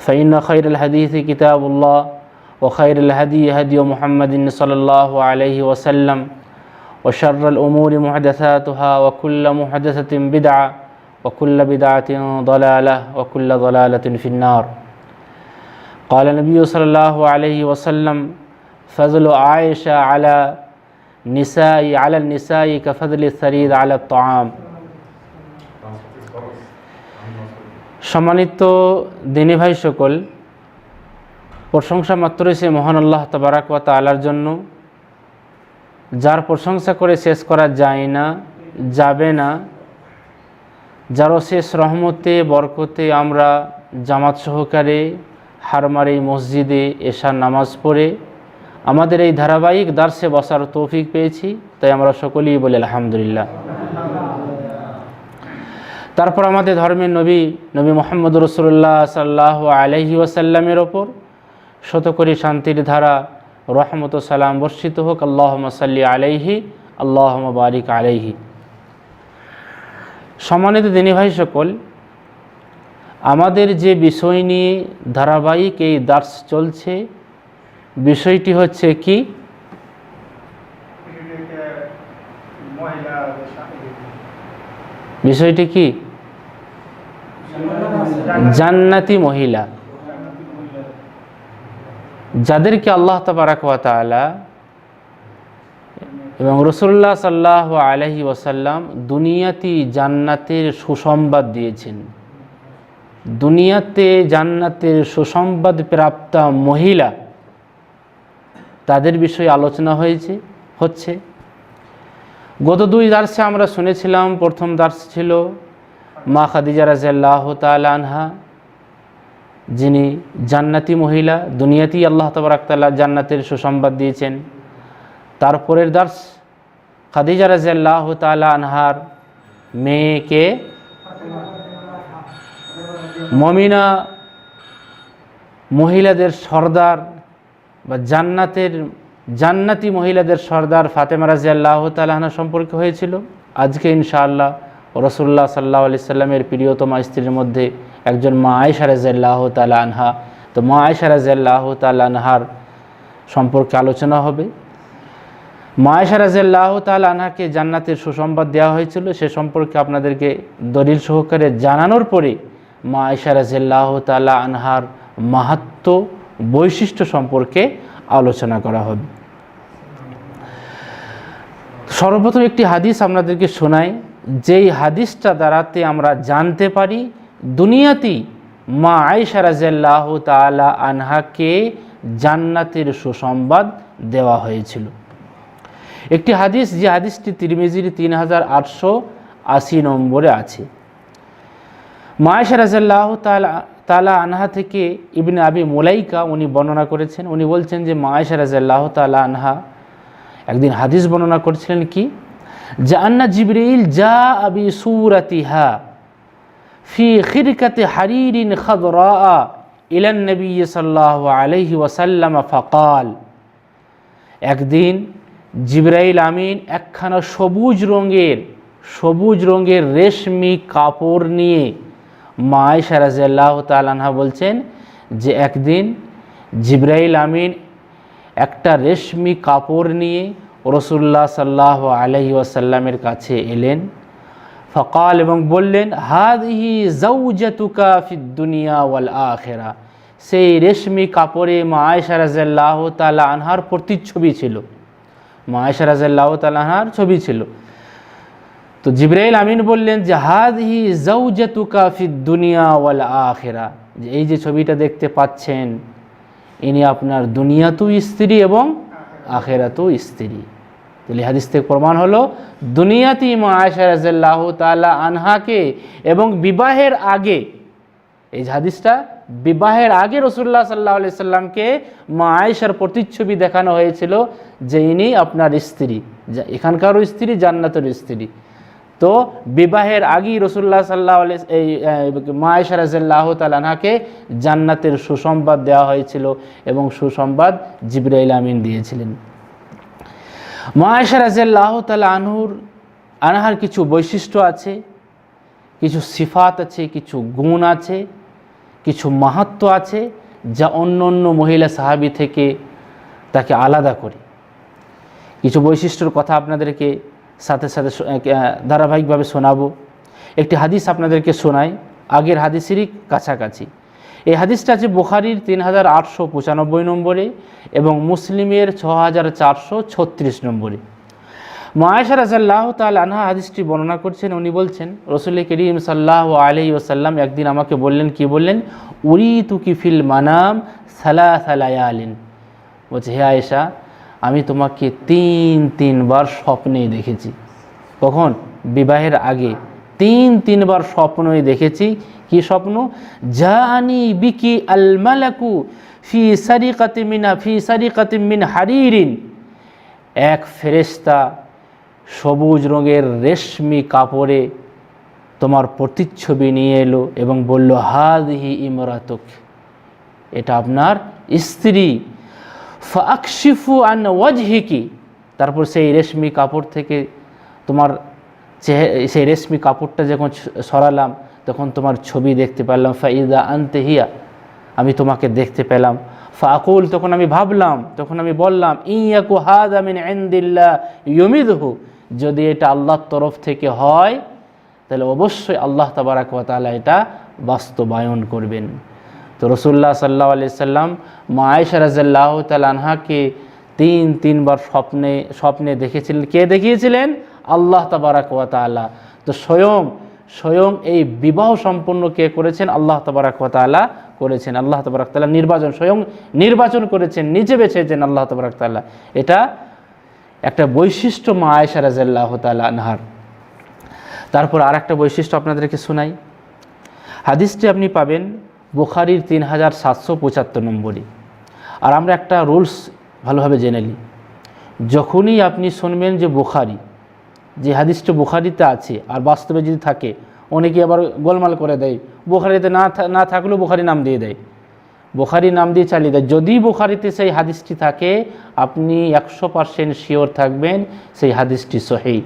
فإن خير الحديث كتاب الله وخير الهدي هدي محمد صلى الله عليه وسلم وشر الأمور محدثاتها وكل محدثة بدعة وكل بدعة ضلالة وكل ضلالة في النار. قال النبي صلى الله عليه وسلم فضل عائشة على نساء على النساء كفضل الثريد على الطعام. সম্মানিত দিনী ভাই সকল, প্রশংসা মাত্রই সে মহান আল্লাহ তবারাক ওয়া তালার জন্য। যার প্রশংসা করে শেষ করা যায় না, যাবে না। যারও শেষ রহমতে, বরকতে আমরা জামাত সহকারে হারমার মসজিদে এশার নামাজ পড়ে আমাদের এই ধারাবাহিক দার্সে বসার তৌফিক পেয়েছি। তাই আমরা সকলেই বলি আলহামদুলিল্লাহ। তারপর আমাদের ধর্মের নবী নবী মোহাম্মদ রসুল্লাহ সাল্লাহ আলহি ওয়াসাল্লামের ওপর শতকরি শান্তির ধারা, রহমত সালাম বর্ষিত হোক। আল্লাহ সাল্লি আলাইহি আল্লাহ বারিক আলাইহি। সম্মানিত দিনী ভাই সকল, আমাদের যে বিষয় নিয়ে ধারাবাহিক এই দার্স চলছে, বিষয়টি হচ্ছে কি? বিষয়টি কি? জান্নাতি মহিলা। যাদেরকে আল্লাহ তবারাক তালা এবং রসুল্লাহ সাল্লাহ আলহি ওসাল্লাম দুনিয়াতি জান্নাতের সুসংবাদ দিয়েছেন। দুনিয়াতে জান্নাতের সুসংবাদ প্রাপ্তা মহিলা তাদের বিষয়ে আলোচনা হয়েছে, হচ্ছে। গত দুই দার্সে আমরা শুনেছিলাম, প্রথম দার্স ছিল মা খাদিজা রাজিয়াল্লাহ আনহা, যিনি জান্নাতি মহিলা, দুনিয়াতেই আল্লাহ তবরাকতাল্লাহ জান্নাতের সুসংবাদ দিয়েছেন। তারপরের দার্স, খাদিজা রাজিয়াল্লাহ তালা আনহার মেয়েকে মমিনা মহিলাদের সর্দার বা জান্নাতের, জান্নাতি মহিলাদের সর্দার ফাতেমা রাজি আল্লাহ তালাহনা সম্পর্কে হয়েছিল। আজকে ইনশাআল্লাহ রসুল্লাহ সাল্লাহ আলি সাল্লামের প্রিয়তমা স্ত্রীর মধ্যে একজন মা আয়সা রাজিয়াল্লাহ তালা আনহা। তো মা আয়সা রাজিয়াল্লাহ তালা আনহার সম্পর্কে আলোচনা হবে। মা আয়সা রাজিয়াল্লাহ তালা আনহাকে জান্নাতের সুসংবাদ দেওয়া হয়েছিল। সে সম্পর্কে আপনাদেরকে দলিল সহকারে জানানোর পরে মা আয়সা রাজিয়াল্লাহ তালা আনহার মাহাত্ম বৈশিষ্ট্য সম্পর্কে আলোচনা করা হবে। সর্বপ্রথম একটি হাদিস আপনাদেরকে শোনাই। যেই হাদিসটা দ্বারাতে আমরা জানতে পারি, দুনিয়াতেই মা আয়সা রাজিয়াল্লাহ তালা আনহাকে জান্নাতের সুসংবাদ দেওয়া হয়েছিল। একটি হাদিস, যে হাদিসটি তিরমিজির তিন হাজার আটশো আশি নম্বরে আছে। মা আয়সা রাজিয়াল্লাহ তালা তালা আনহা থেকে ইবনে আবি মোলাইকা উনি বর্ণনা করেছেন। উনি বলছেন যে মা আয়সা রাজিয়াল্লাহ তালা আনহা একদিন হাদিস বর্ণনা করেছিলেন কি? যে আন্না জিবরিল যা আবি সুরাতিহা ফি খিরকাতে হারিরিন খদরা ইলান নবী সাল্লাহ আলহি ওয়াসাল্লাম ফকাল। একদিন জিব্রাইল আমিন একখানা সবুজ রঙের সবুজ রঙের রেশমি কাপড় নিয়ে মা আয়সা রাজিয়াল্লাহ তালানহা বলছেন যে একদিন জিব্রাইল আমিন একটা রেশমি কাপড় নিয়ে রসুল্লাহ সাল্লাহ আলহি ওয়াসাল্লামের কাছে এলেন। ফকাল এবং বললেন, হাদহি জৌজাতুকা ফিদ দুনিয়া ওয়াল আখেরা। সেই রেশমি কাপড়ে মা আয়সা রাজিয়াল্লাহ তালা আনহার প্রতিচ্ছবি ছিল। মা আয়সা রাজিয়াল্লাহ তালা আনহার ছবি ছিল। তো জিব্রাইল আমিন বললেন যে, হাদহি জৌজাতুকা ফিদ দুনিয়া ওয়াল আখেরা। এই যে ছবিটা দেখতে পাচ্ছেন, ইনি আপনার দুনিয়াতেও স্ত্রী এবং আখেরাতেও স্ত্রী। তাহলে হাদিস থেকে প্রমাণ হলো, দুনিয়াতি মা আয়সা রাজাল্লাহ তালা আনহাকে এবং বিবাহের আগে, এই হাদিসটা, বিবাহের আগে রসুল্লাহ সাল্লাহ আলি সাল্লামকে মা আয়েশার প্রতিচ্ছবি দেখানো হয়েছিল যে ইনি আপনার স্ত্রী, যা- এখানকারও স্ত্রী জান্নাতের স্ত্রী। তো বিবাহের আগেই রসুল্লাহ সাল্লাহ এই আহ, মা আয়েশা রাজিল্লাহ তালাহাকে জান্নাতের সুসংবাদ দেওয়া হয়েছিল এবং সুসংবাদ জিব্রাইল আমিন দিয়েছিলেন। মা আয়েশা রাজিয়াল্লাহ তালা আনহুর আনহার কিছু বৈশিষ্ট্য আছে কিছু সিফাত আছে কিছু গুণ আছে কিছু মাহাত্ম আছে যা অন্য অন্য মহিলা সাহাবি থেকে তাকে আলাদা করে। কিছু বৈশিষ্ট্যর কথা আপনাদেরকে সাথে সাথে ধারাবাহিকভাবে শোনাবো। একটি হাদিস আপনাদেরকে শোনাই। আগের হাদিসেরই কাছাকাছি। এই হাদিসটা আছে বুখারির তিন হাজার আটশো পঁচানব্বই নম্বরে এবং মুসলিমের ছ হাজার চারশো ছত্রিশ নম্বরে। মায়েশা রাজাল্লাহ তাল আনহা হাদিসটি বর্ণনা করছেন। উনি বলছেন, রসুল করিম সাল্লাহ আলহি ওসাল্লাম একদিন আমাকে বললেন, কি বললেন? উরি তুকি ফিল মানাম সালা সালায়ালিন বলছে, হে আয়েশা আমি তোমাকে তিন, তিনবার স্বপ্নে দেখেছি। কখন? বিবাহের আগে। তিন, তিনবার স্বপ্নই দেখেছি। কি স্বপ্ন? জানি বিকি আল মালাকু ফি সারিকাতি মিনা, ফি সারিকাতি মিন হারিরিন। এক ফেরেশতা সবুজ রঙের রেশমি কাপড়ে তোমার প্রতিচ্ছবি নিয়ে এলো এবং বলল, হাদহি ইমরাতক, এটা আপনার স্ত্রী। ফাকশিফু আন ওয়াজহিকি। তারপর সেই রেশমি কাপড় থেকে তোমার সেই রেশমি কাপড়টা যখন সরালাম, তখন তোমার ছবি দেখতে পেলাম ফাইদা আনতে হিয়া, আমি তোমাকে দেখতে পেলাম। ফাকুল তখন আমি ভাবলাম, তখন আমি বললাম ইয়াকু হাদ আমিন এন্দিল্লা ইয়মিদহু যদি এটা আল্লাহর তরফ থেকে হয়, তাহলে অবশ্যই আল্লাহ তাবারাক ওয়া তাআলা এটা বাস্তবায়ন করবেন। তো রসুল্লাহ সাল্লাহ আলি সাল্লাম মা আয়েশা রাজাল্লাহ তাল আনহাকে তিন, তিনবার স্বপ্নে স্বপ্নে দেখেছিলেন। কে দেখিয়েছিলেন? আল্লাহ তাবারাক ওয়া তাআলা। তো স্বয়ং স্বয়ং এই বিবাহ সম্পন্ন কে করেছেন? আল্লাহ তাবারাক ওয়া তাআলা করেছেন। আল্লাহ তাবারাক তাআলা নির্বাচন, স্বয়ং নির্বাচন করেছেন, নিজে বেছেছেন আল্লাহ তাবারাক তাআলা। এটা একটা বৈশিষ্ট্য মা আয়েশা রাজাল্লাহ তাআলা আনহার। তারপর আর একটা বৈশিষ্ট্য আপনাদেরকে শোনাই। হাদিসটি আপনি পাবেন বুখারির তিন হাজার সাতশো পঁচাত্তর নম্বরে আর আমরা একটা রুলস ভালোভাবে জেনে নিই। যখনই আপনি শুনবেন যে বুখারি, যে হাদিসটা বুখারিতে আছে, আর বাস্তবে যদি থাকে, অনেকে আবার গোলমাল করে দেয়, বুখারিতে না না থাকলেও বুখারি নাম দিয়ে দেয়। বুখারি নাম দিয়ে চালিয়ে দেয়। যদি বুখারিতে সেই হাদিসটি থাকে, আপনি একশো পারসেন্ট শিওর থাকবেন, সেই হাদিসটি সহি।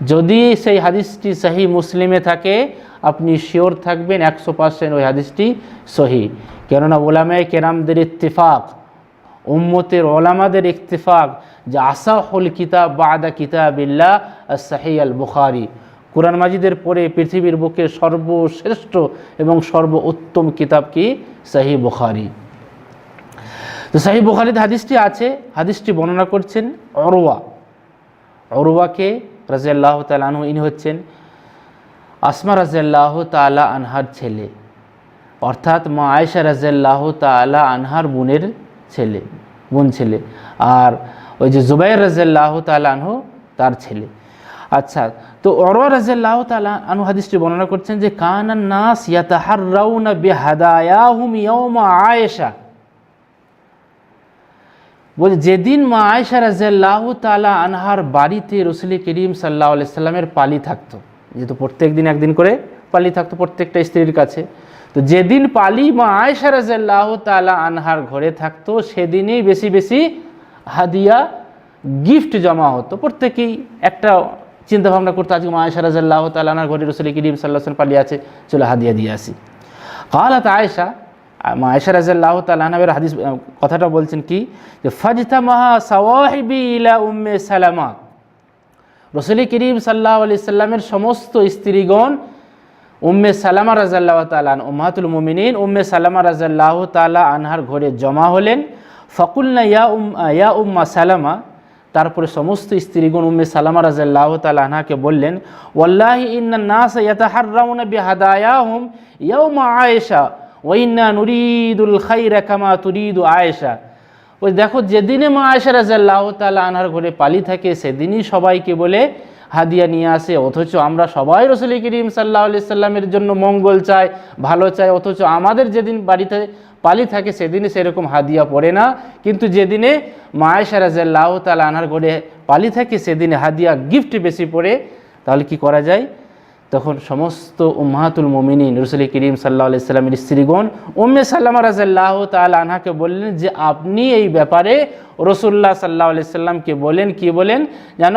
যদি সেই হাদিসটি সহি মুসলিমে থাকে, আপনি শিওর থাকবেন একশো পার্সেন্ট ওই হাদিসটি সহি। কেননা ওলামায় কেরামদের ইত্তেফাক, উম্মতের ওলামাদের ইত্তেফাক যে আসাহুল কিতাব বা বাদা কিতাবিল্লাহ সাহি আল বুখারি। কোরআন মাজিদের পরে পৃথিবীর বুকে সর্বশ্রেষ্ঠ এবং সর্ব উত্তম কিতাব কি? সাহি বুখারি। তো সাহি বুখারিতে হাদিসটি আছে, হাদিসটি বর্ণনা করছেন অরওয়া। অরওয়াকে রাজিয়াল্লাহ তালানহু ইনি হচ্ছেন আসমা রাজিয়াল্লাহ তালা আনহার ছেলে। অর্থাৎ মা আয়েশা রাজিয়াল্লাহ তালা আনহার বোনের ছেলে, বোন ছেলে। আর ওই যে জুবাইর রাজিয়াল্লাহ তালা তার ছেলে। আচ্ছা তো অরওয়া রাজিয়াল্লাহ তালা আনহু হাদিসটি বর্ণনা করছেন যে, কানান নাস ইয়াতাহাররাউনা বিহাদায়াহুম ইয়াউমা আয়েশা। বলছে যেদিন মা আয়েশা রাজিয়াল্লাহ তালা আনহার বাড়িতে রসুল করিম সাল্লাহ সাল্লামের পালি থাকতো, যেহেতু প্রত্যেক দিন একদিন করে পালি থাকতো প্রত্যেকটা স্ত্রীর কাছে, তো যেদিন পালি মা আয়েশা রাজিয়াল্লাহ তালা আনহার ঘরে থাকতো, সেদিনেই বেশি বেশি হাদিয়া, গিফট জমা হতো। প্রত্যেকেই একটা চিন্তা ভাবনা করতো, আজকে মা আয়েশা রাজিয়াল্লাহ তালা আনহার ঘরে রসুল করিম সাল্লাহ পালি আছে, চলো হাদিয়া দিয়ে আসি। কালাত আয়েশা মা আয়েশা রাজিয়াল্লাহ হাদিস কথাটা বলছেন কি? যে ফাজতা মাহা সাওয়াহিবি ইলা উম্মে সালামা। রসুল করিম সাল্লাহ আলি সাল্লামের সমস্ত স্ত্রীগণ উম্মে সালামা রাজাল্লাহ তালান উম্মাতুল মুমিনিন উম্মে সালামা রাজাল্লাহ তালা আনহার ঘরে জমা হলেন। ফকুলনা ইয়া উম ইয়া উম্মা সালামা। তারপরে সমস্ত স্ত্রীগণ উম্মে সালামা রাজাল্লাহ তালা আনহাকে বললেন, ওয়াল্লাহি ইন্না নাস ইয়াতাহাররাউনা বিহাদায়াহুম ইয়াউমা আয়েশা। ওয়াইন্না নুরিদুল খাইরা কামা তুরিদু আয়েশা। ওই দেখো, যেদিনে মা আয়েশা রাজাল্লাহ তালা আনহার ঘরে পালি থাকে, সেদিনই সবাইকে বলে হাদিয়া নিয়ে আসে। অথচ আমরা সবাই রসুল করিম সাল্লাহ আলি সাল্লামের জন্য মঙ্গল চাই, ভালো চাই, অথচ আমাদের যেদিন বাড়িতে পালি থাকে, সেদিনে সেরকম হাদিয়া পড়ে না। কিন্তু যেদিনে মা মায়েশা রাজাল্লাহ তালা আনার ঘরে পালি থাকে, সেদিনে হাদিয়া গিফট বেশি পড়ে। তাহলে কি করা যায়? তখন সমস্ত উম্মাহাতুল মমিনিন রসুল করিম সাল্লাহ সাল্লামের স্ত্রীগণ উম্মে সাল্লামা রাজাল্লাহ তাল আনহাকে বললেন যে, আপনি এই ব্যাপারে রসুল্লাহ সাল্লাহ সাল্লামকে বলেন, কি বলেন? যেন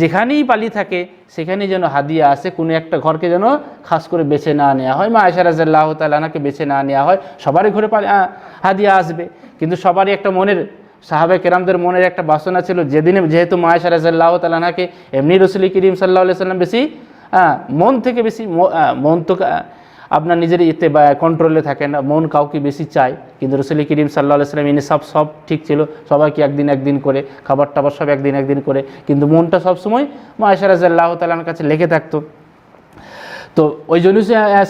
যেখানেই পালি থাকে সেখানেই যেন হাদিয়া আসে কোনো একটা ঘরকে যেন খাস করে বেছে না নেওয়া হয়। মা আয়সা রাজাল্লাহ তালানাকে বেছে না নেওয়া হয়। সবারই ঘরে হাদিয়া আসবে। কিন্তু সবারই একটা মনের সাহাবে কেরামদের মনের একটা বাসনা ছিল, যেদিনে যেহেতু মায়েশা রাজাল্লাহ তালানাকে এমনি রসুল করিম সাল্লাহ সাল্লাম বেশি মন থেকে বেশি মন তো আপনার নিজের ইতে বা কন্ট্রোলে থাকে না মন কাউকে বেশি চায়, কিন্তু রসুল করিম সাল্লাহ সাল্লাম ইনি সব সব ঠিক ছিল, সবাইকে একদিন একদিন করে খাবার টাবার সব একদিন একদিন করে, কিন্তু মনটা সবসময় মায়েশা রাজাল্লাহ তালার কাছে লেগে থাকতো। তো ওই জন্য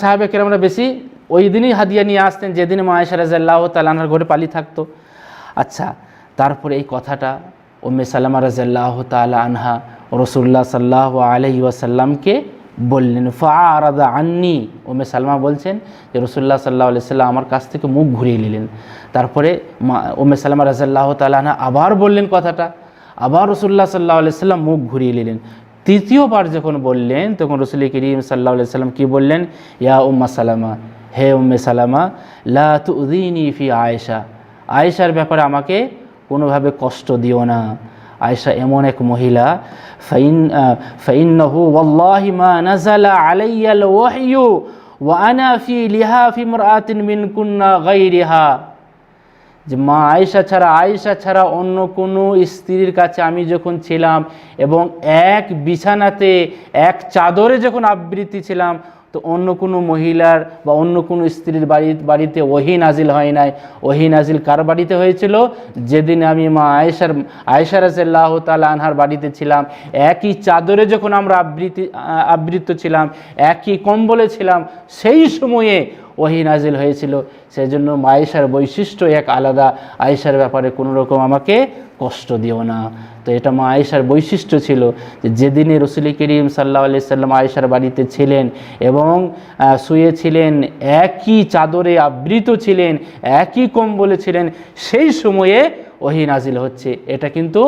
সাহাবে কেরামরা বেশি ওই দিনই হাদিয়া নিয়ে আসতেন, যেদিন মায়েশা রাজাল্লাহ তালানার ঘরে পালি থাকতো। আচ্ছা তারপরে এই কথাটা ওমে সাল্লামা রাজাল্লাহ তালা আনহা রসুল্লাহ সাল্লাহ আলহি ওয়াসাল্লামকে বললেন ফারাদা আন্নি। ওমে সালমা বলছেন যে রসুল্লাহ সাল্লাহ আলি সাল্লাম আমার কাছ থেকে মুখ ঘুরিয়ে নিলেন। তারপরে ওমে সাল্লামা রাজাল্লাহ তালা আবার বললেন কথাটা। আবার রসুল্লাহ সাল্লাহ সাল্লাম মুখ ঘুরিয়ে নিলেন। তৃতীয়বার যখন বললেন, তখন রসুল করিম সাল্লাহ সাল্লাম কি বললেন? ইয়া উম্মা সালামা, হে উম্মে সালামা, লা তুদিনী ফি আয়েশা। আয়েশার ব্যাপারে আমাকে কোনোভাবে কষ্ট দিও না। আয়েশা এমন এক মহিলা, ফাইন ফাইন্নাহু ওয়াল্লাহি মা ওয়া ফি গায়রিহা। যে মা আয়েশা ছাড়া আয়েশা ছাড়া অন্য কোনো স্ত্রীর কাছে আমি যখন ছিলাম এবং এক বিছানাতে, এক চাদরে যখন আবৃত্তি ছিলাম তো অন্য কোনো মহিলার বা অন্য কোনো স্ত্রীর বাড়ি বাড়িতে ওহি নাজিল হয় নাই। ওহি নাজিল কার বাড়িতে হয়েছিল? যেদিন আমি মা আয়েশার আয়েশা রাজাল্লাহ তাল আনহার বাড়িতে ছিলাম। একই চাদরে যখন আমরা আবৃত্তি আবৃত্ত ছিলাম, একই কম্বলে ছিলাম, সেই সময়ে ওহি নাজিল হয়েছিল সেই জন্য আয়েশার বৈশিষ্ট্য এক আলাদা। আয়েশার ব্যাপারে কোনো রকম আমাকে কষ্ট দিও না। তো এটা মা আয়েশার বৈশিষ্ট্য ছিল যে যেদিনে রসুল করিম সাল্লাহ আলি সাল্লাম আয়েশার বাড়িতে ছিলেন এবং শুয়েছিলেন, একই চাদরে আবৃত ছিলেন, একই কম্বলে ছিলেন, সেই সময়ে ওহি নাজিল হচ্ছে। এটা কিন্তু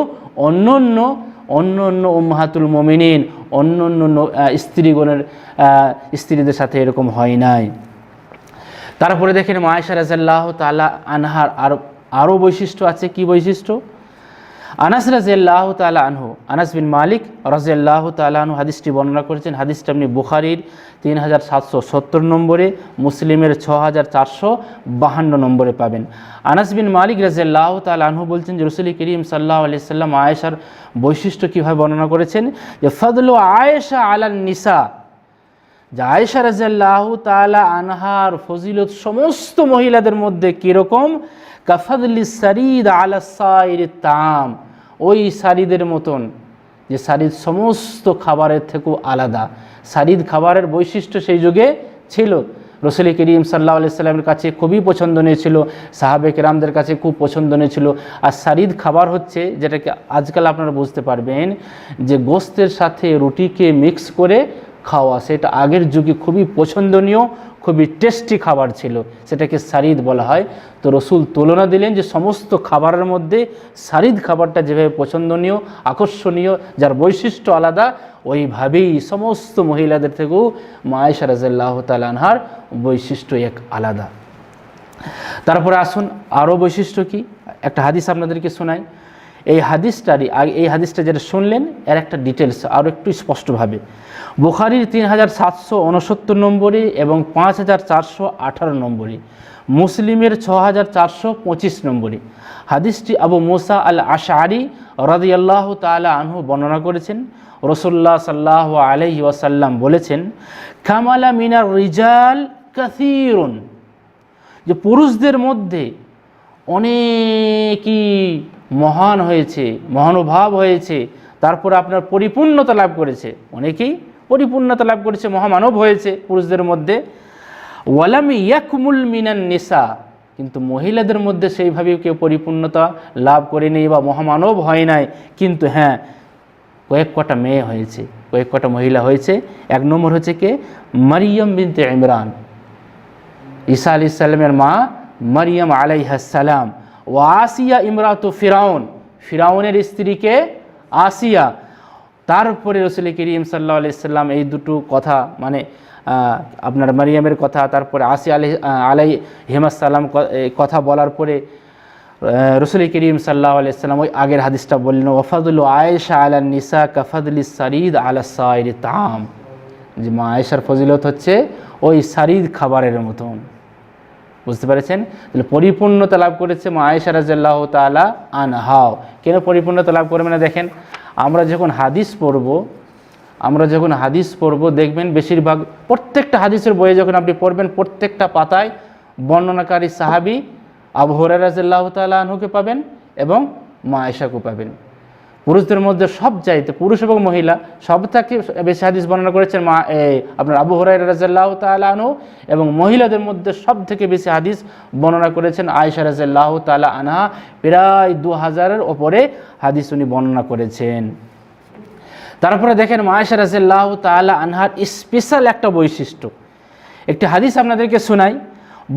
অন্য অন্য অন্য অন্য উম্মাহাতুল মমিনিন অন্য অন্য স্ত্রীগণের স্ত্রীদের সাথে এরকম হয় নাই। তারপরে দেখেন মায়েশা রাজাল্লাহ তালা আনহার আরও আরও বৈশিষ্ট্য আছে। কি বৈশিষ্ট্য? আনাস রাজিয়াল্লাহ তালা আনহু, আনাস বিন মালিক রাজিয়াল্লাহ তালা আনহু হাদিসটি বর্ণনা করেছেন। হাদিসটা আপনি বুখারির তিন হাজার সাতশো সত্তর নম্বরে, মুসলিমের ছ হাজার চারশো বাহান্ন নম্বরে পাবেন। আনাস বিন মালিক রাজিয়াল্লাহ তালা আনহু বলছেন যে, রসুল করিম সাল্লাহ আলি সাল্লাম আয়েশার বৈশিষ্ট্য কীভাবে বর্ণনা করেছেন? যে, ফদলু আয়েশা আলান নিসা যে আয়েশা রাজাল্লাহ তালা আনহার ফজিলত সমস্ত মহিলাদের মধ্যে কীরকম? কাফাদলি সারিদ আলা সাইর তাম। ওই সারিদের মতন। যে সারিদ সমস্ত খাবারের থেকেও আলাদা। সারিদ খাবারের বৈশিষ্ট্য সেই যুগে ছিল। রসুল করিম সাল্লাহ আলি সাল্লামের কাছে খুবই পছন্দনীয় ছিল। সাহাবে কেরামদের কাছে খুব পছন্দনীয় ছিল। আর সারিদ খাবার হচ্ছে যেটাকে আজকাল আপনারা বুঝতে পারবেন যে গোস্তের সাথে রুটিকে মিক্স করে খাওয়া, সেটা আগের যুগে খুবই পছন্দনীয়, খুবই টেস্টি খাবার ছিল, সেটাকে সারিদ বলা হয়। তো রসুল তুলনা দিলেন যে সমস্ত খাবারের মধ্যে সারিদ খাবারটা যেভাবে পছন্দনীয়, আকর্ষণীয়, যার বৈশিষ্ট্য আলাদা, ওইভাবেই সমস্ত মহিলাদের থেকেও মায়েশা রাজাল্লাহ তালানহার বৈশিষ্ট্য এক আলাদা। তারপরে আসুন, আরও বৈশিষ্ট্য কি? একটা হাদিস আপনাদেরকে শোনাই। এই হাদিসটারই এই হাদিসটা যেটা শুনলেন, এর একটা ডিটেলস আরও একটু স্পষ্টভাবে। বুখারির তিন হাজার সাতশো উনসত্তর নম্বরে এবং পাঁচ হাজার চারশো আঠারো নম্বরে মুসলিমের ছ হাজার চারশো পঁচিশ নম্বরে হাদিসটি আবু মোসা আল আশারি রাদিয়াল্লাহ তালা আনহু বর্ণনা করেছেন। রসুল্লাহ সাল্লাহ আলহি ওয়াসাল্লাম বলেছেন খামালা মিনার রিজাল কাসিরুন। যে পুরুষদের মধ্যে অনেকই মহান হয়েছে, মহানুভাব হয়েছে, তারপর আপনার পরিপূর্ণতা লাভ করেছে। অনেকেই পরিপূর্ণতা লাভ করেছে, মহামানব হয়েছে পুরুষদের মধ্যে। ওয়ালাম ইয়াকমুল মিনান নিসা, কিন্তু মহিলাদের মধ্যে সেইভাবে কেউ পরিপূর্ণতা লাভ করেনি বা মহামানব হয় নাই। কিন্তু হ্যাঁ কয়েক কটা মেয়ে হয়েছে, কয়েক কটা মহিলা হয়েছে। এক নম্বর হচ্ছে কে? মারিয়ম বিনতে ইমরান। ঈসা আলি সাল্লামের মা মারিয়াম আলাইহাসালাম ও আসিয়া ইমরাত ফিরাউন। ফিরাউনের স্ত্রীকে আসিয়া। তারপরে রসুল করিম সাল্লা আলাইসাল্লাম এই দুটো কথা মানে আপনার মারিয়ামের কথা, তারপরে আসি আলি আলাই হেমাসাল্লাম কথা বলার পরে রসুল করিম সাল্লাহ আলাইসাল্লাম ওই আগের হাদিসটা বললেন ওফাদুল আয়েশা আলা নিসা কাফাদুলি সারিদ আলা সাইর তাম। যে মা আয়েশার ফজিলত হচ্ছে ওই সারিদ খাবারের মতন। বুঝতে পেরেছেন? তাহলে পরিপূর্ণতা লাভ করেছে মা আয়েশা রাজাল্লাহ তালা আনহাও কেন পরিপূর্ণতা লাভ করবে না দেখেন? আমরা যখন হাদিস পড়ব, আমরা যখন হাদিস পড়ব, দেখবেন বেশিরভাগ প্রত্যেকটা হাদিসের বইয়ে যখন আপনি পড়বেন, প্রত্যেকটা পাতায় বর্ণনাকারী সাহাবি আবু হরাই রাজাল্লাহ তালা আনহুকে পাবেন এবং মা আয়সাকে পাবেন। পুরুষদের মধ্যে সব চাইতে পুরুষ এবং মহিলা সব থেকে বেশি হাদিস বর্ণনা করেছেন মা আপনার আবু হরাই রাজাল্লাহ তালাহনু এবং মহিলাদের মধ্যে সব থেকে বেশি হাদিস বর্ণনা করেছেন আয়সা রাজাল্লাহ তালা আনহা। প্রায় দু হাজারের ওপরে হাদিস উনি বর্ণনা করেছেন। তারপরে দেখেন মায়েশা রাজাল্লাহ তালা আনহার স্পেশাল একটা বৈশিষ্ট্য। একটি হাদিস আপনাদেরকে শোনাই।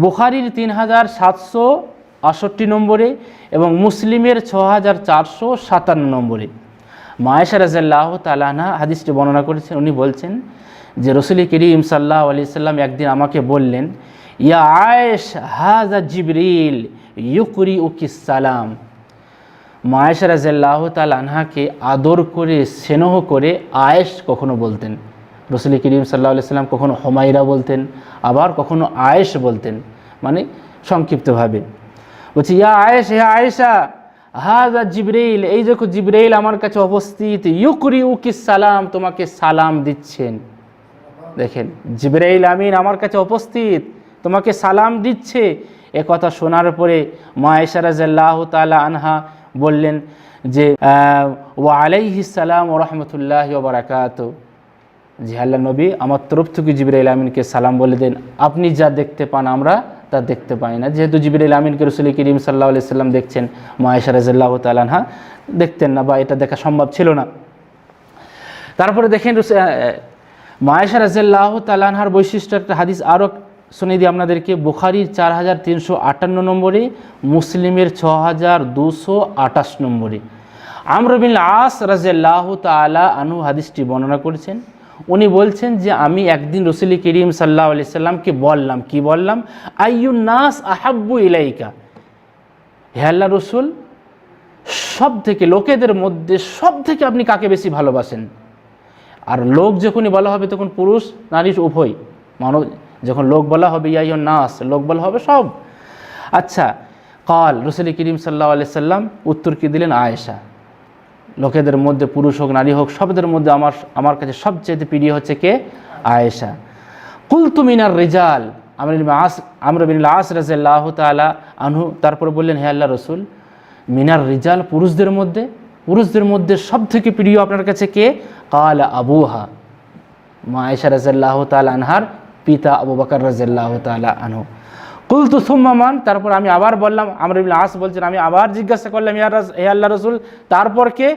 বুখারির তিন হাজার সাতশো আষট্টি নম্বরে এবং মুসলিমের ছ হাজার চারশো সাতান্ন নম্বরে। মায়েশা রাজাল্লাহ তালানা হাদিসটি বর্ণনা করেছেন। উনি বলছেন যে, রসুলি করিম সাল্লাহ আলি সাল্লাম একদিন আমাকে বললেন, ইয়া আয়েশ হাজা জিবরিল ইউকুরি উকিস সালাম। মায়েশা রাজাল্লাহ তাল আনহাকে আদর করে, স্নেহ করে আয়েশ কখনো বলতেন। রসুল করিম সাল্লাহ সাল্লাম কখনো হমাইরা বলতেন, আবার কখনো আয়েশ বলতেন মানে সংক্ষিপ্তভাবে। বলছি, ইয়া আয়েশ হে আয়েশা হাজা জিব্রাইল এই দেখো জিব্রাইল আমার কাছে উপস্থিত ইউকরি উকিস সালাম, তোমাকে সালাম দিচ্ছেন। দেখেন জিব্রাইল আমিন আমার কাছে উপস্থিত তোমাকে সালাম দিচ্ছে। এ কথা শোনার পরে মা এসারাজাল্লাহ তালা আনহা বললেন যে ও আলাইহি সালাম ও রহমতুল্লাহ বারাকাত। জি আল্লাহ নবী, আমার তরফ থেকে জিবরাইল আমিনকে সালাম বলে দেন। আপনি যা দেখতে পান আমরা তা দেখতে পাই না। যেহেতু জিবরাইল আমিনকে রসুল করিম সাল্লাহ আলি সাল্লাম দেখছেন, মায়েশা রাজাল্লাহ তালানহা দেখতেন না বা এটা দেখা সম্ভব ছিল না। তারপরে দেখেন মায়েশা রাজাল্লাহ তালানহার বৈশিষ্ট্য একটা হাদিস আরও শুনে দিই আপনাদেরকে। বুখারির চার হাজার তিনশো আটান্ন নম্বরে, মুসলিমের ছ হাজার দুশো আটাশ নম্বরে। আমরবিন আস রাজাল্লাহ তালা আনু হাদিসটি বর্ণনা করেছেন। উনি বলছেন যে আমি একদিন রসুলি করিম সাল্লাহ আলি সাল্লামকে বললাম, কি বললাম? আইয়ুন নাস আহাব্বু ইলাইকা। হে আল্লাহ রসুল সব থেকে লোকেদের মধ্যে সব থেকে আপনি কাকে বেশি ভালোবাসেন? আর লোক যখনই বলা হবে তখন পুরুষ নারী উভয়। মানব যখন লোক বলা হবে ইয়াইয় নাস, লোক বলা হবে সব। আচ্ছা কাল রসুল করিম সাল্লাহ আলি সাল্লাম উত্তর কি দিলেন? আয়েশা। লোকেদের মধ্যে পুরুষ হোক, নারী হোক, সবদের মধ্যে আমার আমার কাছে সবচেয়ে প্রিয় হচ্ছে কে? আয়েশা। কুলতু মিনার রেজাল, আমর আস, আমর বিন আস রাজাল্লাহ তালা আনহু তারপর বললেন, হে আল্লাহ রসুল, মিনার রিজাল পুরুষদের মধ্যে পুরুষদের মধ্যে সব থেকে প্রিয় আপনার কাছে কে? কাল আবুহা। মা আয়েশা রাজাল্লাহ তাল আনহার পিতা আবু বকর রাজাল্লাহ তালা আনহু। কুলতু সুম্মামান তারপর আমি আবার বললাম, আমর ইবনে আস বলছেন, আমি আবার জিজ্ঞাসা করলাম, ইয়া রাস, হে আল্লাহ রসুল, তারপর কে?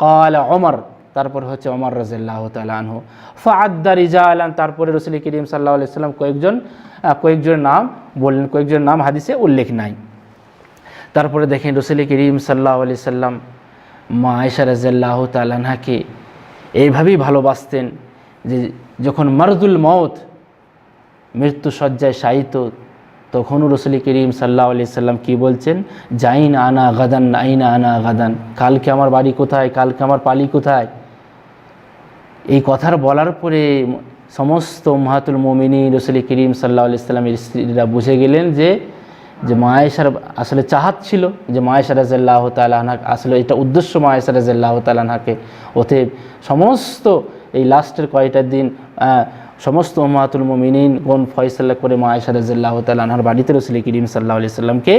কাল ওমর, তারপর হচ্ছে ওমর রাজাল্লাহ তালা আনহু। ফাদ্দা রিজা আলান তারপরে রসুল করিম সাল্লাহ আলাইসাল্লাম কয়েকজন কয়েকজনের নাম বললেন, কয়েকজনের নাম হাদিসে উল্লেখ নাই। তারপরে দেখেন রসুল করিম সাল্লাহ আলি সাল্লাম মা আয়সা রাজাল্লাহ তালানহাকে এইভাবেই ভালোবাসতেন যে যখন মারদুল মত মৃত্যু সজ্জায় শায়িত তখনও রসুল করিম সাল্লাহ আলি সাল্লাম কী বলছেন? যাইন আনা গাদান, আইনা আনা গাদান। কালকে আমার বাড়ি কোথায়? কালকে আমার পালি কোথায়? এই কথার বলার পরে সমস্ত মাহাতুল মমিনী রসুল করিম সাল্লাহ ইসলামের স্ত্রীরা বুঝে গেলেন যে যে মায়েশার আসলে চাহাত ছিল, যে মায়েশা রাজাল্লাহ তালাহা আসলে এটা উদ্দেশ্য মায়েশা রাজাল্লাহ তালাহাকে ওতে সমস্ত এই লাস্টের কয়টা দিন সমস্ত মাহাতুল মমিনিন কোন ফয়সলা করে মায়েশা রাজাল্লাহ তালাহার বাড়িতে রসুল করিম সাল্লাহ আলি সাল্লামকে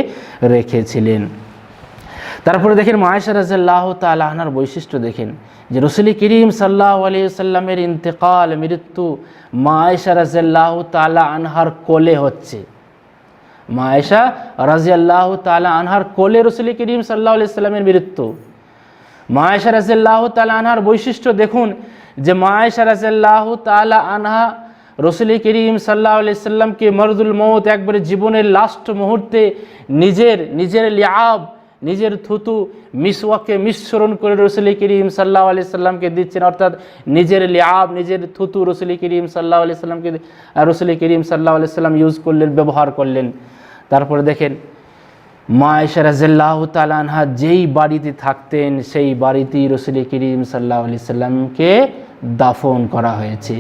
রেখেছিলেন। তারপরে দেখেন মায়েশা রাজাল্লাহ তালাহনার বৈশিষ্ট্য দেখেন যে রসুল করিম সাল্লাহ আলি সাল্লামের ইন্তেকাল, মৃত্যু মায়েশা রাজাল্লাহ তালা আনহার কোলে হচ্ছে। মায়েশা রাজিয়াল্লাহ তালা আনহার কোলে রসুল করিম সাল্লাহ আলি সাল্লামের মৃত্যু। মায়েশা রাজিল্লাহ তালা আনহার বৈশিষ্ট্য দেখুন যে মায়েশা রাজিল্লাহ তালা আনহা রসুল করিম সাল্লাহ সাল্লামকে মরদুল মৌত একবারে জীবনের লাস্ট মুহূর্তে নিজের নিজের লিয়াব, নিজের থুতু মিসওয়াকে মিশ্রণ করে রসুল করিম সাল্লাহ আলি সাল্লামকে দিচ্ছেন। অর্থাৎ নিজের লিয়াব, নিজের থুতু রসুল করিম সাল্লাহ আলি সাল্লামকে রসুল করিম সাল্লাহ আলি সাল্লাম ইউজ করলেন, ব্যবহার করলেন। তারপরে দেখেন মা এসা রাজাল্লাহ তালানহা যেই বাড়িতে থাকতেন, সেই বাড়িতেই রসুল করিম সাল্লাহ আলি সাল্লামকে দাফন করা হয়েছে।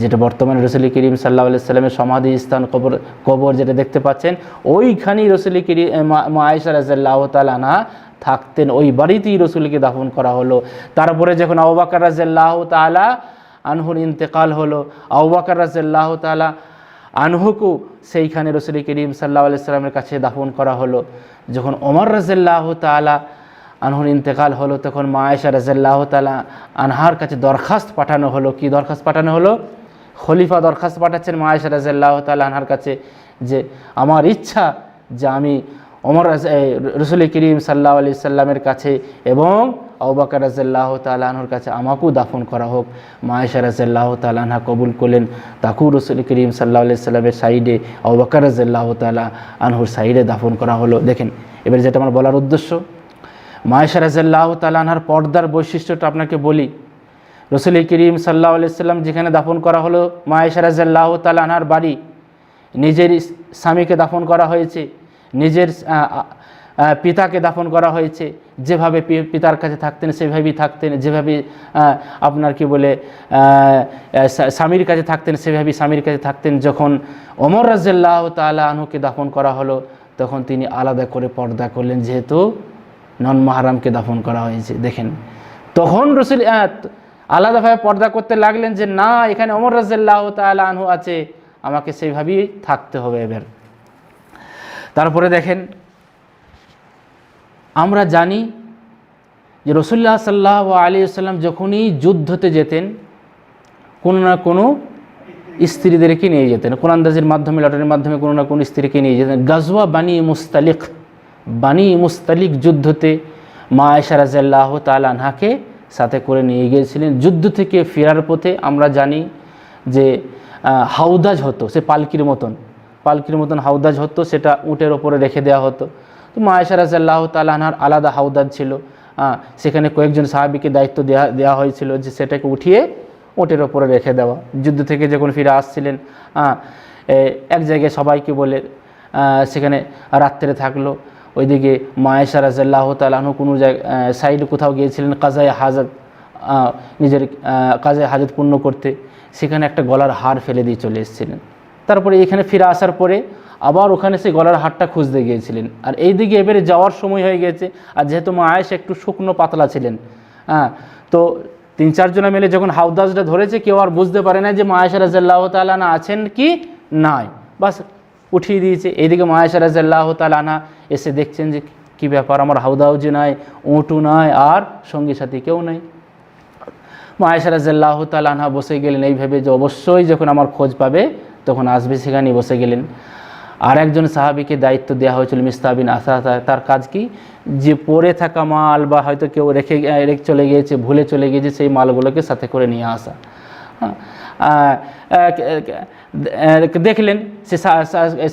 যেটা বর্তমানে রসুল করিম সাল্লাহ আলি সাল্লামের সমাধি স্থান কবর কবর যেটা দেখতে পাচ্ছেন, ওইখানেই রসুল করিম, মা আয়েশা রাজাল্লাহ তালানহা থাকতেন, ওই বাড়িতেই রসুলকে দাফন করা হলো। তারপরে যখন আবাকার রাজাল্লাহ তালা আনহুর ইন্তেকাল হলো আবাকার রাজাল্লাহ তালা আনহুকু সেইখানে রসুল করিম সাল্লাহ আলাইসাল্লামের কাছে দাফন করা হলো। যখন ওমর রাজাল্লাহ তালা আনহুর ইন্তেকাল হলো, তখন মায়েশা আয়েশা রাজাল্লাহ তালা আনহার কাছে দরখাস্ত পাঠানো হলো। কি দরখাস্ত পাঠানো হলো? খলিফা দরখাস্ত পাঠাচ্ছেন মায়েশা রাজাল্লাহ তালা আনহার কাছে যে, আমার ইচ্ছা যে আমি ওমর রসুল করিম সাল্লাহ আলি সাল্লামের কাছে এবং আবাকার রাজাল্লাহ তালাহর কাছে আমাকেও দাফন করা হোক। মায়েশা রাজাল্লাহ তালাহা কবুল করলেন। তাকেও রসুল করিম সাল্লাহ আলি সাল্লামের সাইডে আবাকার রাজাল্লাহ তালা আনহুর সাইডে দাফন করা হলো। দেখেন, এবার যেটা আমার বলার উদ্দেশ্য, মায়েশা রাজাল্লাহ তালাহার পর্দার বৈশিষ্ট্যটা আপনাকে বলি। রসুল করিম সাল্লাহ আলি সাল্লাম যেখানে দাফন করা হলো, মায়েশা রাজাল্লাহ তালাহার বাড়ি, নিজের স্বামীকে দাফন করা হয়েছে। নিজের পিতাকে দাফন করা হয়েছে। যেভাবে পিতার কাছে থাকতেন, সেভাবেই থাকতেন। যেভাবে আপনার কি বলে স্বামীর কাছে থাকতেন, সেভাবেই স্বামীর কাছে থাকতেন। যখন অমর রাজ্লাহ তালা আনুকে দাফন করা হলো, তখন তিনি আলাদা করে পর্দা করলেন, যেহেতু নন মাহারামকে দাফন করা হয়েছে। দেখেন, তখন রসুল আলাদাভাবে পর্দা করতে লাগলেন যে, না, এখানে অমর রাজ্লাহ তালা আনহু আছে, আমাকে সেইভাবেই থাকতে হবে এবার। তারপরে দেখেন, আমরা জানি যে রসুল্লাহ সাল্লাহ আলী সাল্লাম যখনই যুদ্ধতে যেতেন, কোনো না কোনো স্ত্রীদেরকে নিয়ে যেতেন। কোরআন্দাজের মাধ্যমে, লটারির মাধ্যমে কোনো না কোনো স্ত্রীকে নিয়ে যেতেন। গাজওয়া বানি মুস্তালিক বানি মুস্তালিক যুদ্ধতে মা আয়সা রাজাল্লাহ তাল আনহাকে সাথে করে নিয়ে গিয়েছিলেন। যুদ্ধ থেকে ফেরার পথে আমরা জানি যে হাউদাজ হতো, সে পালকির মতন। পালকির মতন হাউদাজ হতো, সেটা উটের ওপরে রেখে দেওয়া হতো। তো মায়েশা রাজাল্লাহ তালাহার আলাদা হাউদাজ ছিল। সেখানে কয়েকজন সাহাবিকে দায়িত্ব দেওয়া দেওয়া হয়েছিল যে সেটাকে উঠিয়ে ওটের ওপরে রেখে দেওয়া। যুদ্ধ থেকে যখন ফিরে আসছিলেন এক জায়গায় সবাইকে বলে সেখানে রাত্রে থাকল। ওইদিকে মায়েশা রাজাল্লাহ তালাহনু কোনো জায়গায় সাইডে কোথাও গিয়েছিলেন, কাজায় হাজত নিজের কাজে হাজত পূর্ণ করতে। সেখানে একটা গলার হার ফেলে দিয়ে চলে এসেছিলেন। তারপরে এখানে ফিরে আসার পরে আবার ওখানে সে গলার হারটা খুঁজতে গিয়েছিলেন। আর এই দিকে এবারে যাওয়ার সময় হয়ে গেছে, আর যেহেতু মা আয়েস একটু শুকনো পাতলা ছিলেন হ্যাঁ তো তিন চারজনে মিলে যখন হাউদাজটা ধরেছে, কেউ আর বুঝতে পারে না যে মায়েশা রাজাল্লাহ তালানা আছেন কি নাই। বাস উঠিয়ে দিয়েছে। এইদিকে মায়েশা রাজাল্লাহ তালানা এসে দেখছেন যে কি ব্যাপার, আমার হাউদাউজি নাই, উঁটু নাই, আর সঙ্গী সাথী কেউ নাই। মায়েশা রাজাল্লাহ তালানা বসে গেলেন এইভাবে যে অবশ্যই যখন আমার খোঁজ পাবে তখন আসবে সেখানে বসে গেলেন। আর একজন সাহাবিকে দায়িত্ব দেওয়া হয়েছিল মিস্তাবিন আসা তার কাজ কি? যে পরে থাকা মাল বা হয়তো কেউ রেখে রেখে চলে গিয়েছে, ভুলে চলে গিয়েছে, সেই মালগুলোকে সাথে করে নিয়ে আসা। দেখলেন, সে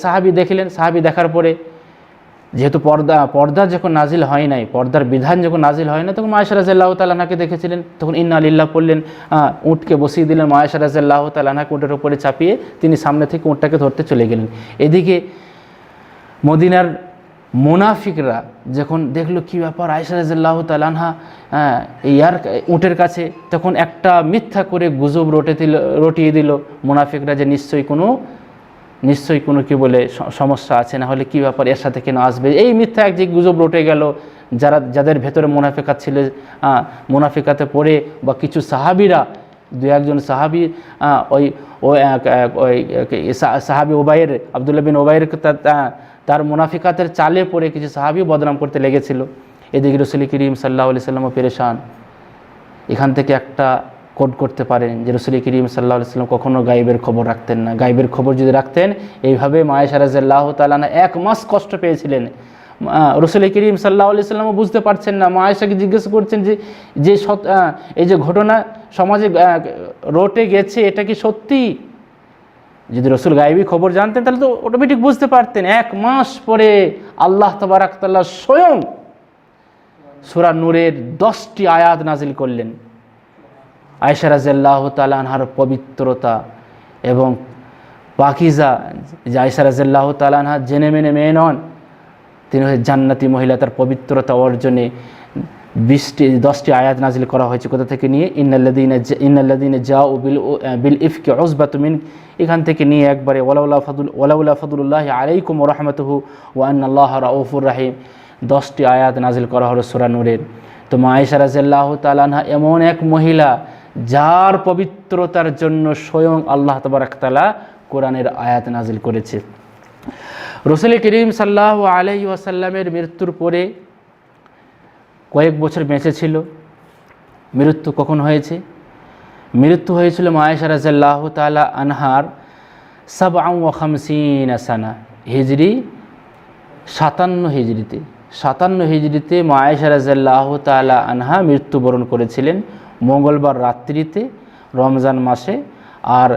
সাহাবি দেখলেন। সাহাবি দেখার পরে যেহেতু পর্দা পর্দা যখন নাজিল হয় নাই, পর্দার বিধান যখন নাজিল হয় না তখন মায়েশা রাজাল্লাহ তালানাকে দেখেছিলেন। তখন ইন্না আলিল্লাহ পড়লেন উঁটকে বসিয়ে দিলেন, মায়েশা রাজাল্লাহ তালানাকে উঁটের উপরে চাপিয়ে তিনি সামনে থেকে উঁটটাকে ধরতে চলে গেলেন। এদিকে মদিনার মুনাফিকরা যখন দেখল কী ব্যাপার আয়সা রাজাল্লাহ তালানহা ইয়ার, উঁটের কাছে, তখন একটা মিথ্যা করে গুজব রটে দিল, রটিয়ে দিল মুনাফিকরা যে নিশ্চয়ই কোনো নিশ্চয়ই কোনো কি বলে সমস্যা আছে, না হলে কী ব্যাপার এর সাথে কেন আসবে? এই মিথ্যা এক যে গুজব রটে গেল, যারা, যাদের ভেতরে মুনাফিকাত ছিল মুনাফিকাতে পড়ে বা কিছু সাহাবিরা, দু একজন সাহাবি ওই ওই সাহাবি ওবাইয়ের আবদুল্লা বিন ওবাইয়ের তার মুনাফিকাতের চালে পড়ে কিছু সাহাবিও বদনাম করতে লেগেছিল। এদিকে রসুল করিম সাল্লাহ আলি সাল্লামও পেরেশান। এখান থেকে একটা কোড করতে পারেন। যে রসুল করিম সাল্লাহ সাল্লাম কখনও গাইবের খবর রাখতেন না। গাইবের খবর যদি রাখতেন, এইভাবে মায়েশা রাজাল্লাহ তালানা এক মাস কষ্ট পেয়েছিলেন। রসুল করিম সাল্লাহ আলি সাল্লামও বুঝতে পারছেন না। মা আয়েশাকে জিজ্ঞেস করছেন যে যে এই যে ঘটনা সমাজে রোটে গেছে, এটা কি সত্যি? যদি রসুল গায়েবী খবর জানতেন, তাহলে তো অটোমেটিক বুঝতে পারতেন। এক মাস পরে আল্লাহ তবারাকতাল্লাহ স্বয়ং সুরা নূরের দশটি আয়াত নাজিল করলেন। আয়সা রাজাল্লাহ তালানহার পবিত্রতা এবং পাকিজা যে আয়সা রাজাল্লাহ তালানহা জেনে মেনে মেয়ে নন, তিনি হচ্ছে জান্নাতি মহিলা, তার পবিত্রতা অর্জনে বিশটি, দশটি আয়াত নাজিল করা হয়েছে। কোথা থেকে নিয়ে? ইন্নাল্লাদিনে ইন্নাল্লাদিনে যা ও বিল বিল ইফকে ওসবাতুমিন এখান থেকে নিয়ে একবারে ওলাউল্লাহ ফাদুল ওলাউল্লাহ ফদুল্লাহ আলাইকুম রহমতহু ওয়ান আল্লাহ রাউফুর রাহিম। দশটি আয়াত নাজিল করা হলো সুরা নূরের। তো মা রাজিয়াল্লাহ তালানহা এমন এক মহিলা যার পবিত্রতার জন্য স্বয়ং আল্লাহ তবরাকতালা কোরআনের আয়াত নাজিল করেছে। রসুল করিম সাল্লাহ আলহি ওয়াসাল্লামের মৃত্যুর পরে কয়েক বছর বেঁচে ছিল। মৃত্যু কখন হয়েছে? মৃত্যু হয়েছিল মায়েশা রাজাল্লাহ তালা আনহার সাব খামসিন সানা হিজরি সাতান্ন হিজড়িতে সাতান্ন হিজড়িতে মায়েশা রাজাল্লাহ তালা আনহা মৃত্যুবরণ করেছিলেন। মঙ্গলবার রাত্রিতে রমজান মাসে আর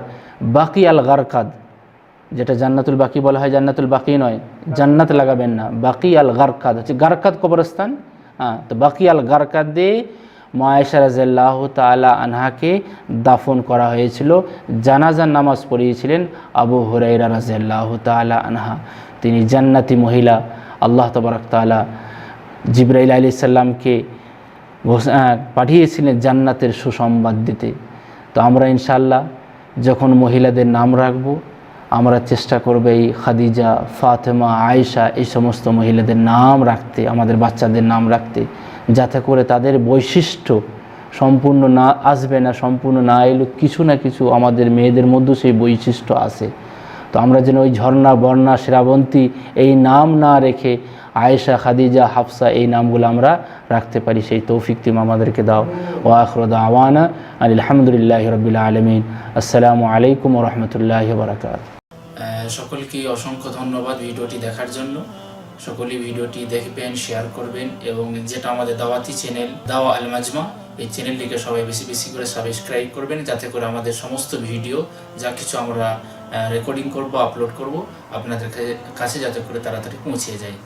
বাকি আল গারকাদ, যেটা জান্নাতুল বাকি বলা হয়, জান্নাতুল বাকি নয়, জান্নাত লাগাবেন না, বাকি আল গারকাদ, হচ্ছে গারকাদ কবরস্থান হ্যাঁ তো বাকি আল গারকাদে মায়েশা রাজাল্লাহ তালা আনহাকে দাফন করা হয়েছিল, জানাজার নামাজ পড়িয়েছিলেন আবু হুরাইরা রাজাল্লাহ তালা আনহা। তিনি জান্নাতি মহিলা, আল্লাহ তবরক তালা জিব্রাইল আলি সাল্লামকে পাঠিয়েছিলেন জান্নাতের সুসংবাদ দিতে। তো আমরা ইনশাল্লাহ যখন মহিলাদের নাম রাখব, আমরা চেষ্টা করব এই খাদিজা, ফাতেমা, আয়েশা এই সমস্ত মহিলাদের নাম রাখতে, আমাদের বাচ্চাদের নাম রাখতে, যাতে করে তাদের বৈশিষ্ট্য সম্পূর্ণ না আসবে না, সম্পূর্ণ না এলেও কিছু না কিছু আমাদের মেয়েদের মধ্যেও সেই বৈশিষ্ট্য আসে তো আমরা যেন ওই ঝর্ণা, বর্ণা, শ্রাবন্তী এই নাম না রেখে আয়েশা, খাদিজা, হাফসা এই নামগুলো আমরা রাখতে পারি। সেই তৌফিক তুমি আমাদেরকে দাও। ও আখরদ আওয়ানা আলহামদুলিল্লাহ রবিল আলমিন। আসসালামু আলাইকুম রহমতুল্লাহ বারকাত সকলকে অসংখ্য ধন্যবাদ ভিডিওটি দেখার জন্য। সকলেই ভিডিওটি দেখবেন শেয়ার করবেন এবং যেটা আমাদের দাওয়াতি চ্যানেল দাওয়া আল মাজমা, এই চ্যানেলটিকে সবাই বেশি বেশি করে সাবস্ক্রাইব করবেন, যাতে করে আমাদের সমস্ত ভিডিও, যা কিছু আমরা রেকর্ডিং করব আপলোড করব, আপনাদের কাছে যাতে করে তাড়াতাড়ি পৌঁছে যায়।